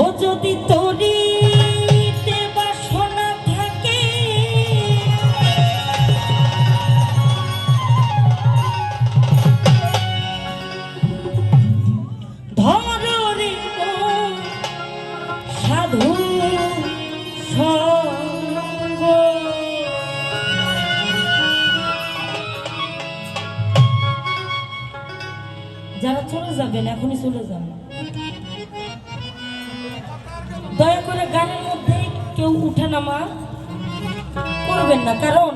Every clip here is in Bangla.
ও যদি তোরি বাসনা থাকে ধর সাধু সঙ্গ। যারা চলে যাবেন এখনই চলে যান। করে গানের মধ্যে কেউ উঠে নামা করবেন না। কারণ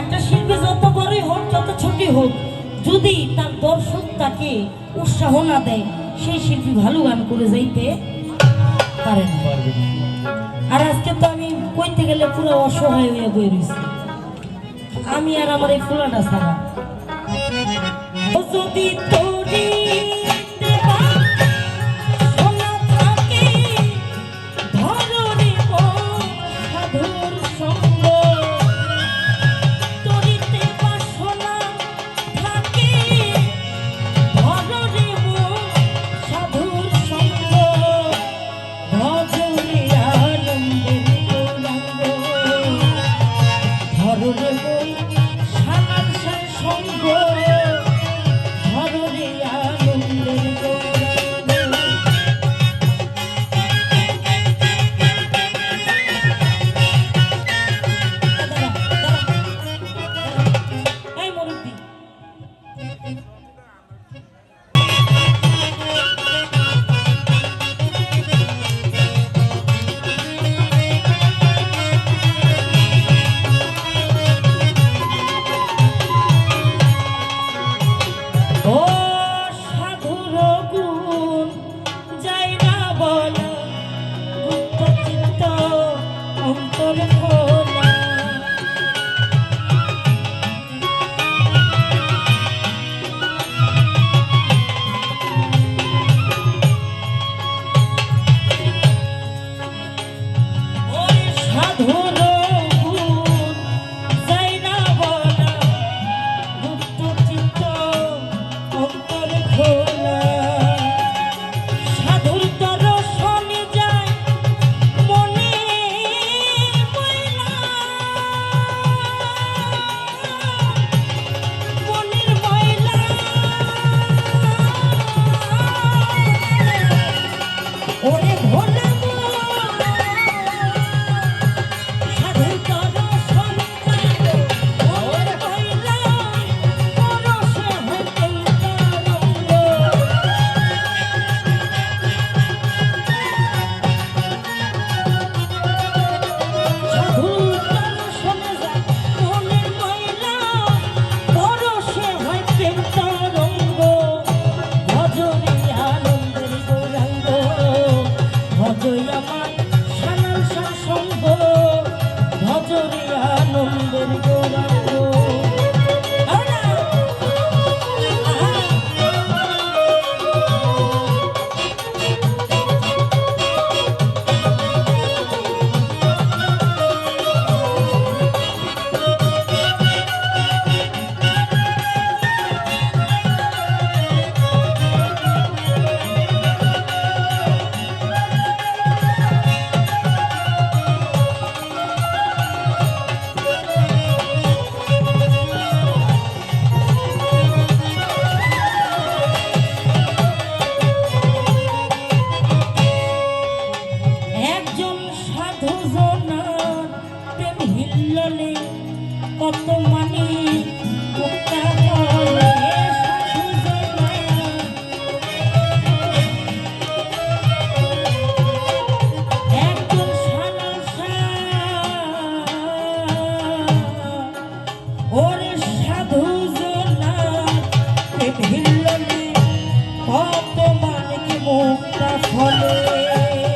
একটা শিল্পী যত বড়ই হোক, যত ছোটই হোক, যদি তার দর্শক তাকে উৎসাহ না দেয়, সেই শিল্পী ভালো গান করে যাইতে পারে না। আর আজকে তো আমি কইতে গেলে পুরো অসহায় হয়ে বই রয়েছি আমি আর আমার এই ফুলাটা ছাড়া। যদি তোরি ও মুক্তা ফলে।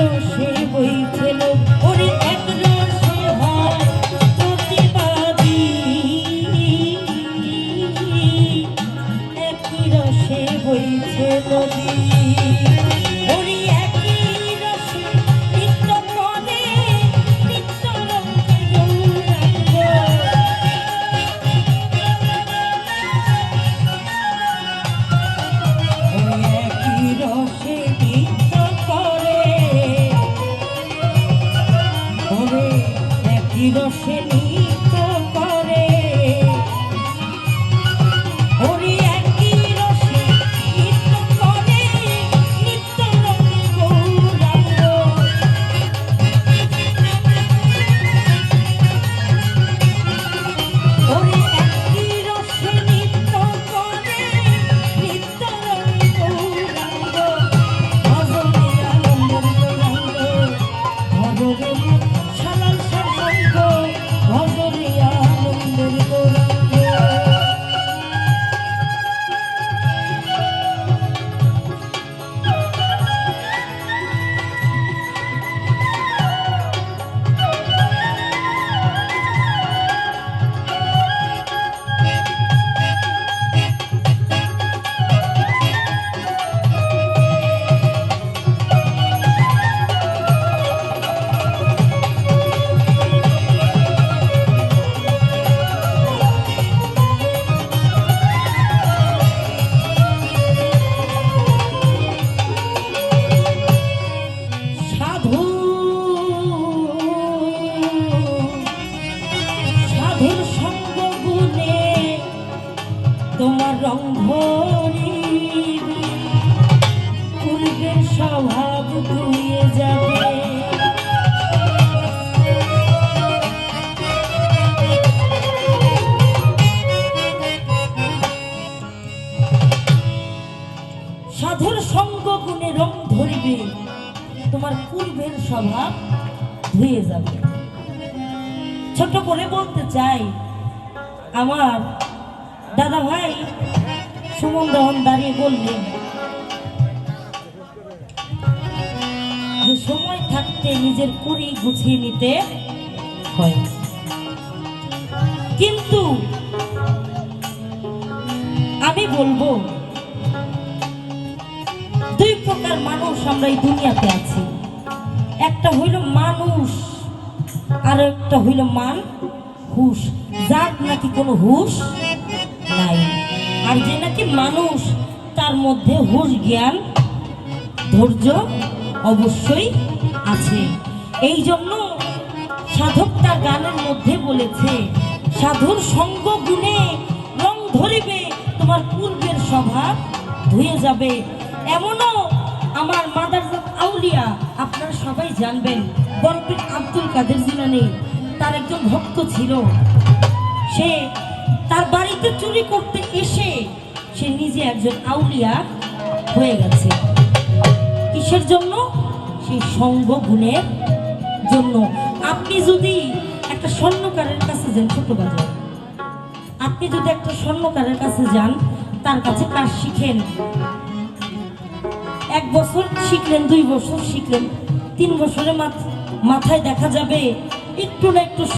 রসে বইছিল সাধুর সঙ্গ গুণে রং ধরিবে, তোমার পূর্বের স্বভাব ধুয়ে যাবে। ছোট করে বলতে চাই, আমার দাদা ভাই সুমন দহন দাঁড়িয়ে বললেন, যে সময় থাকতে নিজের কুড়ি গুছিয়ে নিতে হয়। কিন্তু আমি বলব, দুই প্রকার মানুষ আমরা এই দুনিয়াতে আছি। একটা হইল মানুষ আর একটা হইল মান হুশ। যার নাকি কোনো হুশ নাই। আর যে নাকি মানুষ, তার মধ্যে হুশ জ্ঞান, ধৈর্য অবশ্যই আছে। এই জন্য সাধক তার গানের মধ্যে বলেছে, সাধুর সঙ্গ গুণে রং ধরিবে, তোমার পূর্বের স্বভাব ধুয়ে যাবে। এমনও আমার মাদারজাত আউলিয়া, আপনারা সবাই জানবেন গল্পের আব্দুল কাদের জিলানি, তার একজন ভক্ত ছিল। সে তার বাড়িতে চুরি করতে এসে সে নিজে একজন আউলিয়া হয়ে গেছে। কিসের জন্য? সেই সঙ্গ গুণের জন্য। আপনি যদি একটা স্বর্ণকারের কাছে যান ছোট বাজার, আপনি যদি একটা স্বর্ণকারের কাছে যান, তার কাছে কাজ শিখেন। এক বছর শিখলেন, দুই বছর শিখলেন, তিন বছরের মাথ- মাথায় দেখা যাবে একটু না একটু